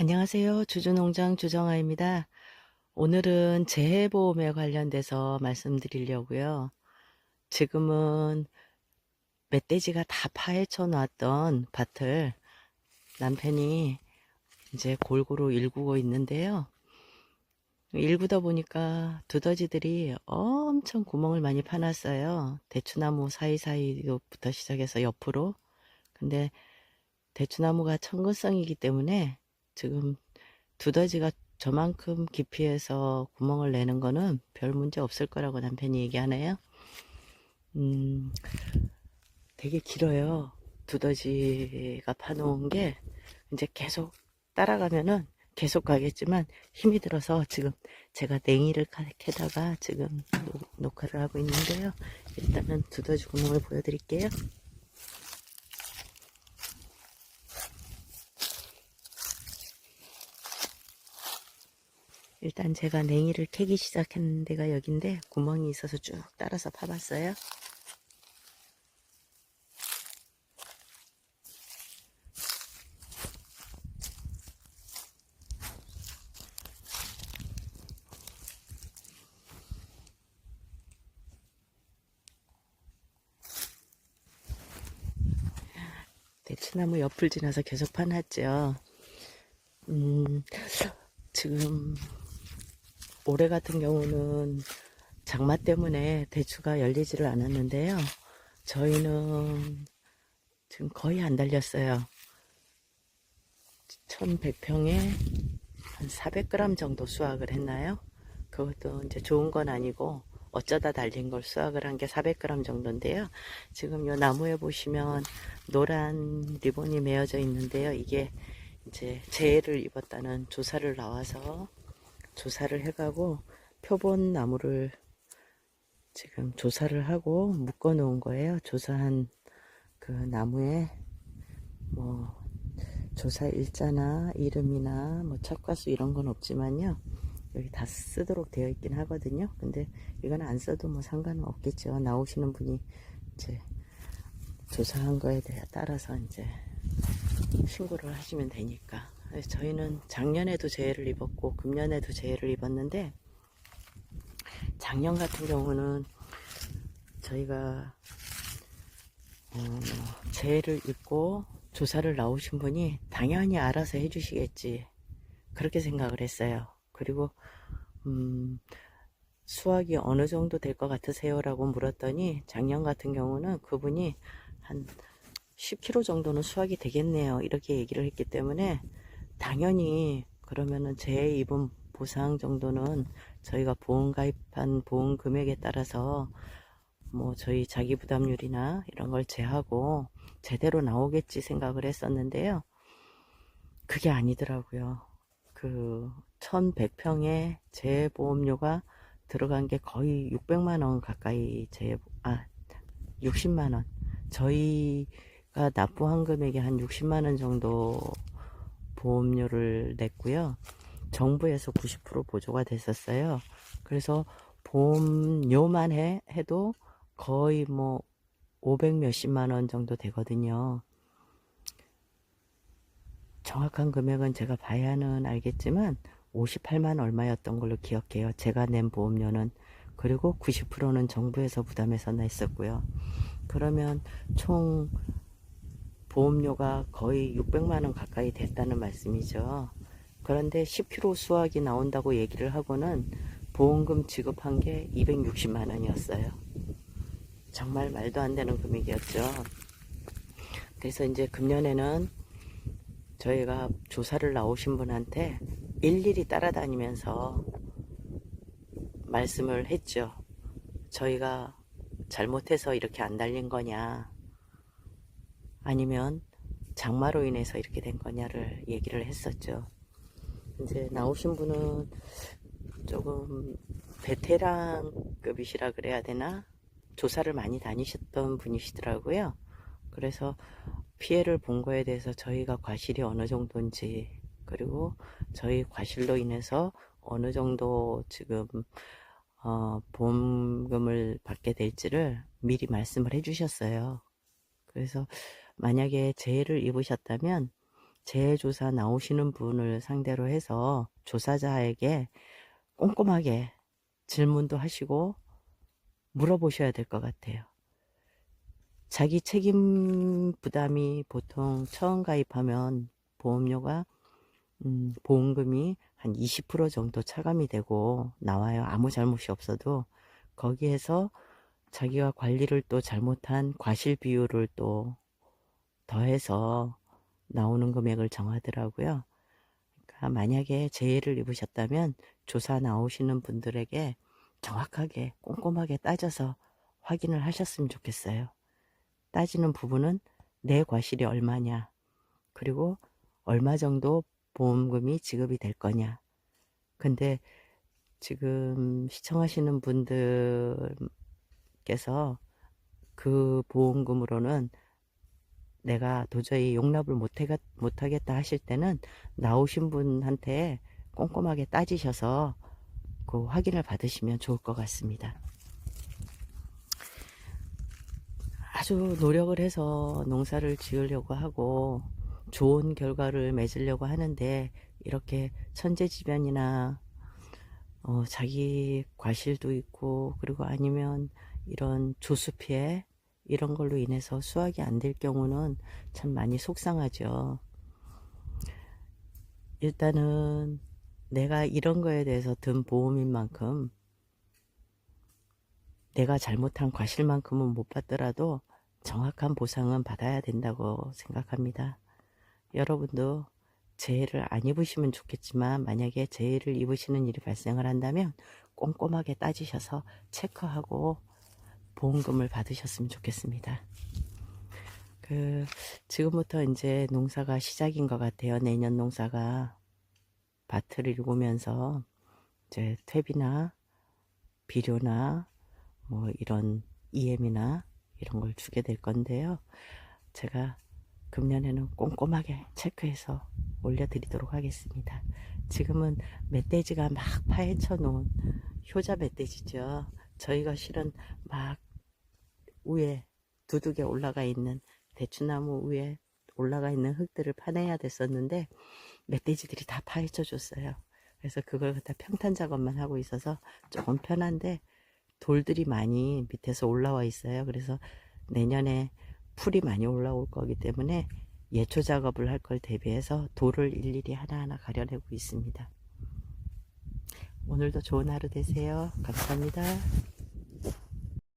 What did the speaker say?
안녕하세요. 주주농장 주정아입니다. 오늘은 재해보험에 관련돼서 말씀드리려고요. 지금은 멧돼지가 다 파헤쳐 놨던 밭을 남편이 이제 골고루 일구고 있는데요. 일구다 보니까 두더지들이 엄청 구멍을 많이 파놨어요. 대추나무 사이사이부터 시작해서 옆으로. 근데 대추나무가 청근성이기 때문에 지금 두더지가 저만큼 깊이에서 구멍을 내는 거는 별 문제 없을 거라고 남편이 얘기하네요. 음, 되게 길어요. 두더지가 파놓은 게 이제 계속 따라가면은 계속 가겠지만 힘이 들어서 지금 제가 냉이를 캐다가 지금 녹화를 하고 있는데요. 일단은 두더지 구멍을 보여드릴게요. 일단 제가 냉이를 캐기 시작한 데가 여긴데 구멍이 있어서 쭉 따라서 파봤어요. 대추나무 옆을 지나서 계속 파놨죠. 음, 지금 올해 같은 경우는 장마 때문에 대추가 열리지를 않았는데요. 저희는 지금 거의 안 달렸어요. 1100평에 한 400g 정도 수확을 했나요? 그것도 이제 좋은 건 아니고 어쩌다 달린 걸 수확을 한 게 400g 정도인데요. 지금 이 나무에 보시면 노란 리본이 메어져 있는데요. 이게 이제 재해를 입었다는 조사를 나와서 조사를 해가고 표본 나무를 지금 조사를 하고 묶어 놓은 거예요. 조사한 그 나무에 뭐 조사 일자나 이름이나 뭐 척과수 이런 건 없지만요. 여기 다 쓰도록 되어 있긴 하거든요. 근데 이건 안 써도 뭐 상관은 없겠죠. 나오시는 분이 이제 조사한 거에 대해 따라서 이제 신고를 하시면 되니까. 저희는 작년에도 재해를 입었고 금년에도 재해를 입었는데 작년 같은 경우는 저희가 어, 재해를 입고 조사를 나오신 분이 당연히 알아서 해주시겠지 그렇게 생각을 했어요. 그리고 음, 수확이 어느 정도 될 것 같으세요? 라고 물었더니 작년 같은 경우는 그분이 한 10kg 정도는 수확이 되겠네요. 이렇게 얘기를 했기 때문에 당연히 그러면은 제 입은 보상 정도는 저희가 보험 가입한 보험 금액에 따라서 뭐 저희 자기 부담률이나 이런 걸 제하고 제대로 나오겠지 생각을 했었는데요. 그게 아니더라고요. 그 1100평에 재보험료가 들어간 게 거의 600만 원 가까이 재, 아, 60만 원. 저희가 납부한 금액이 한 60만 원 정도 보험료를 냈고요. 정부에서 90% 보조가 됐었어요. 그래서 보험료만 해, 해도 거의 뭐 500 몇십만 원 정도 되거든요. 정확한 금액은 제가 봐야는 알겠지만 58만 얼마였던 걸로 기억해요. 제가 낸 보험료는 그리고 90%는 정부에서 부담해서 냈었고요. 그러면 총 보험료가 거의 600만 원 가까이 됐다는 말씀이죠. 그런데 10kg 수확이 나온다고 얘기를 하고는 보험금 지급한 게 260만 원이었어요. 정말 말도 안 되는 금액이었죠. 그래서 이제 금년에는 저희가 조사를 나오신 분한테 일일이 따라다니면서 말씀을 했죠. 저희가 잘못해서 이렇게 안 달린 거냐, 아니면 장마로 인해서 이렇게 된 거냐를 얘기를 했었죠. 이제 나오신 분은 조금 베테랑급이시라 그래야 되나? 조사를 많이 다니셨던 분이시더라고요. 그래서 피해를 본 거에 대해서 저희가 과실이 어느 정도인지 그리고 저희 과실로 인해서 어느 정도 지금 어, 보험금을 받게 될지를 미리 말씀을 해주셨어요. 그래서 만약에 재해를 입으셨다면 재조사 나오시는 분을 상대로 해서 조사자에게 꼼꼼하게 질문도 하시고 물어보셔야 될 것 같아요. 자기 책임 부담이 보통 처음 가입하면 보험료가 음, 보험금이 한 20% 정도 차감이 되고 나와요. 아무 잘못이 없어도 거기에서 자기가 관리를 또 잘못한 과실 비율을 또 더해서 나오는 금액을 정하더라고요. 그러니까 만약에 재해를 입으셨다면 조사 나오시는 분들에게 정확하게 꼼꼼하게 따져서 확인을 하셨으면 좋겠어요. 따지는 부분은 내 과실이 얼마냐, 그리고 얼마 정도 보험금이 지급이 될 거냐. 근데 지금 시청하시는 분들께서 그 보험금으로는 내가 도저히 용납을 못하겠, 못하겠다 하실 때는 나오신 분한테 꼼꼼하게 따지셔서 그 확인을 받으시면 좋을 것 같습니다. 아주 노력을 해서 농사를 지으려고 하고 좋은 결과를 맺으려고 하는데 이렇게 천재지변이나 어, 자기 과실도 있고 그리고 아니면 이런 조수 피해 이런 걸로 인해서 수확이 안 될 경우는 참 많이 속상하죠. 일단은 내가 이런 거에 대해서 든 보험인 만큼 내가 잘못한 과실만큼은 못 받더라도 정확한 보상은 받아야 된다고 생각합니다. 여러분도 재해를 안 입으시면 좋겠지만 만약에 재해를 입으시는 일이 발생을 한다면 꼼꼼하게 따지셔서 체크하고 보험금을 받으셨으면 좋겠습니다. 그 지금부터 이제 농사가 시작인 것 같아요. 내년 농사가 밭을 일구면서 이제 퇴비나 비료나 뭐 이런 EM이나 이런 걸 주게 될 건데요. 제가 금년에는 꼼꼼하게 체크해서 올려드리도록 하겠습니다. 지금은 멧돼지가 막 파헤쳐 놓은 효자 멧돼지죠. 저희가 실은 막 위에 두둑에 올라가 있는 대추나무 위에 올라가 있는 흙들을 파내야 됐었는데 멧돼지들이 다 파헤쳐 줬어요. 그래서 그걸 갖다 평탄 작업만 하고 있어서 조금 편한데 돌들이 많이 밑에서 올라와 있어요. 그래서 내년에 풀이 많이 올라올 거기 때문에 예초 작업을 할 걸 대비해서 돌을 일일이 하나하나 가려내고 있습니다. 오늘도 좋은 하루 되세요. 감사합니다.